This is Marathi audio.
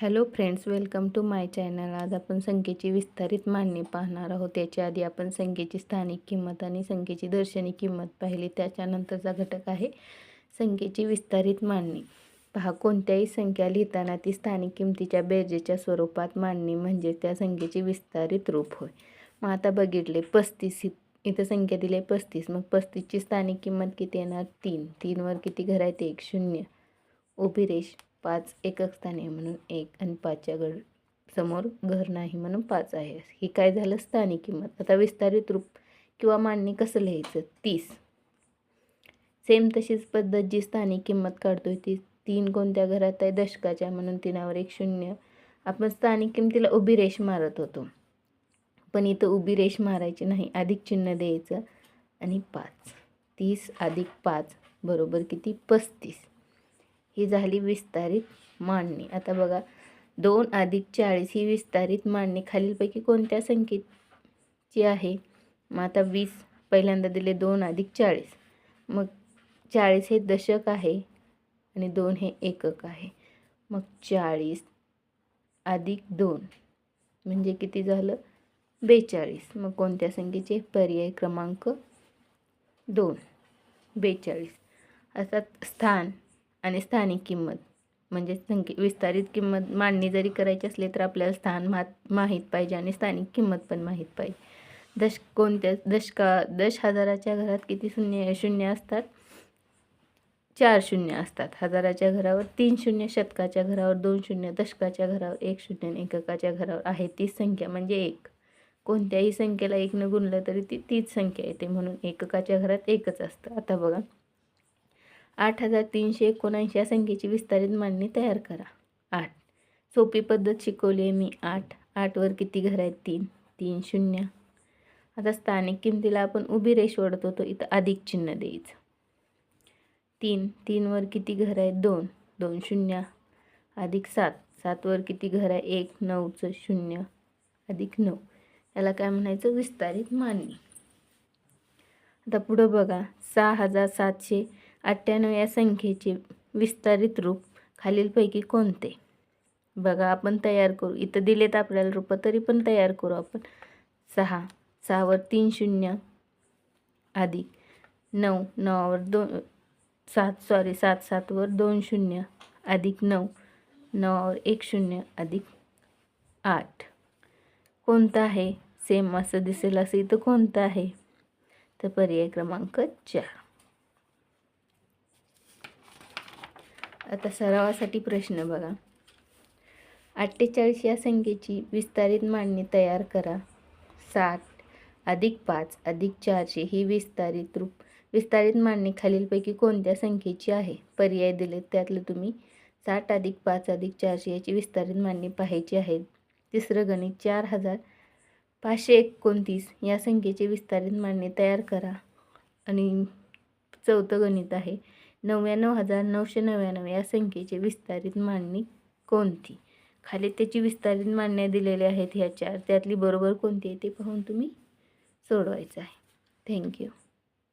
Hello friends welcome to my channel. आज आपण संख्येची विस्तारित मांडणी पाहणार आहोत. त्याच्या आधी आपण संख्येची स्थानिक किंमत आणि संख्येची दर्शनी किंमत पाहिली. त्याच्यानंतरचा घटक आहे संख्येची विस्तारित मांडणी. पहा कोणत्याही संख्या लिहिताना ती स्थानिक किमतीच्या बेरजेच्या स्वरूपात मांडणी म्हणजे त्या संख्येची विस्तारित रूप होय. मग आता बघितले पस्तीस इथं संख्या दिली आहे पस्तीस. मग पस्तीसची स्थानिक किंमत किती येणार? तीन. तीनवर किती घर ते एक. शून्य. उभी रेष पाच एकक स्थाने म्हणून एक आणि पाचच्या गड समोर घर नाही म्हणून पाच आहे. ही काय झालं? स्थानिक किंमत. आता विस्तारित रूप किंवा मांडणी कसं लिहायचं? तीस. सेम तशीच पद्धत जी स्थानिक किंमत काढतोय ती तीन कोणत्या घरात आहे? दशकाच्या म्हणून तीनावर एक शून्य. आपण स्थानिक किमतीला उभी रेष मारत होतो. पण इथं उभी रेष मारायची नाही. अधिक चिन्ह द्यायचं आणि पाच. तीस अधिक पाच बरोबर किती? पस्तीस. ही झाली विस्तारित मांडणी. आता बघा दोन अधिक चाळीस ही विस्तारित मांडणी खालीलपैकी कोणत्या संख्येची आहे? मग आता वीस पहिल्यांदा दिले दोन अधिक चाळीस. मग चाळीस हे दशक आहे आणि दोन हे एकक आहे. मग चाळीस अधिक दोन म्हणजे किती झालं? बेचाळीस. मग कोणत्या संख्येचे? पर्याय क्रमांक दोन. बेचाळीस. असा स्थान आणि स्थानिक किंमत. म्हणजे संख्ये विस्तारित किंमत मांडणी जरी करायची असली तर आपल्याला स्थान मात माहीत पाहिजे आणि स्थानिक किंमत पण माहीत पाहिजे. दश कोणत्या दशका दश हजाराच्या घरात किती शून्य शून्य असतात? चार शून्य असतात. हजाराच्या घरावर तीन शून्य शतकाच्या घरावर दोन शून्य दशकाच्या घरावर एक शून्य एककाच्या घरावर आहे तीच संख्या म्हणजे एक. कोणत्याही संख्येला एकनं गुणलं तरी ती तीच संख्या येते म्हणून एककाच्या घरात एकच असतं. आता बघा. आठ हजार तीनशे एकोणऐंशी या संख्येची विस्तारित मांडणी तयार करा. आठ. सोपी पद्धत शिकवली आहे मी. आठ. आठवर किती घर आहेत? तीन. तीन शून्य. आता स्थानिक किमतीला आपण उभी रेष ओढत होतो इथं अधिक चिन्ह द्यायचं. तीन. तीनवर किती घर आहेत? दोन. दोन शून्य. अधिक सात. सातवर किती घर आहे एक नऊचं शून्य. अधिक नऊ. याला काय म्हणायचं? विस्तारित मांडणी. आता पुढं बघा. सहा हजार सातशे अठ्ठ्याण्णव या संख्येचे विस्तारित रूप खालीलपैकी कोणते? बघा आपण तयार करू. इथं दिलेत आपल्याला रूप तरी पण तयार करू आपण. सहा. सहावर तीन शून्य अधिक नऊ. नऊवर दोन सात. सॉरी सात. सातवर दोन शून्य अधिक नऊ. नऊवर एक शून्य अधिक आठ. कोणतं आहे? सेम असं दिसेल असं इथं कोणतं आहे? तर पर्याय क्रमांक चार. आता सरावासाठी प्रश्न बघा. अठ्ठेचाळीस या संख्येची विस्तारित मांडणी तयार करा. साठ अधिक पाच अधिक चारशे ही विस्तारित रूप विस्तारित मांडणी खालीलपैकी कोणत्या संख्येची आहे? पर्याय दिलेत. त्यातलं तुम्ही साठ अधिक पाच अधिक चारशे याची विस्तारित मांडणी पाहायची आहे. तिसरं गणित चार हजार पाचशे एकोणतीस या संख्येची विस्तारित मांडणी तयार करा. आणि चौथं गणित आहे नव्याण्णव हजार नऊशे नव्याण्णव या संख्येची विस्तारित मांडणी कोणती? खाली त्याची विस्तारित मांडण्या दिलेल्या आहेत ह्या चार त्यातली बरोबर कोणती आहे ते पाहून तुम्ही सोडवायचं आहे. थँक्यू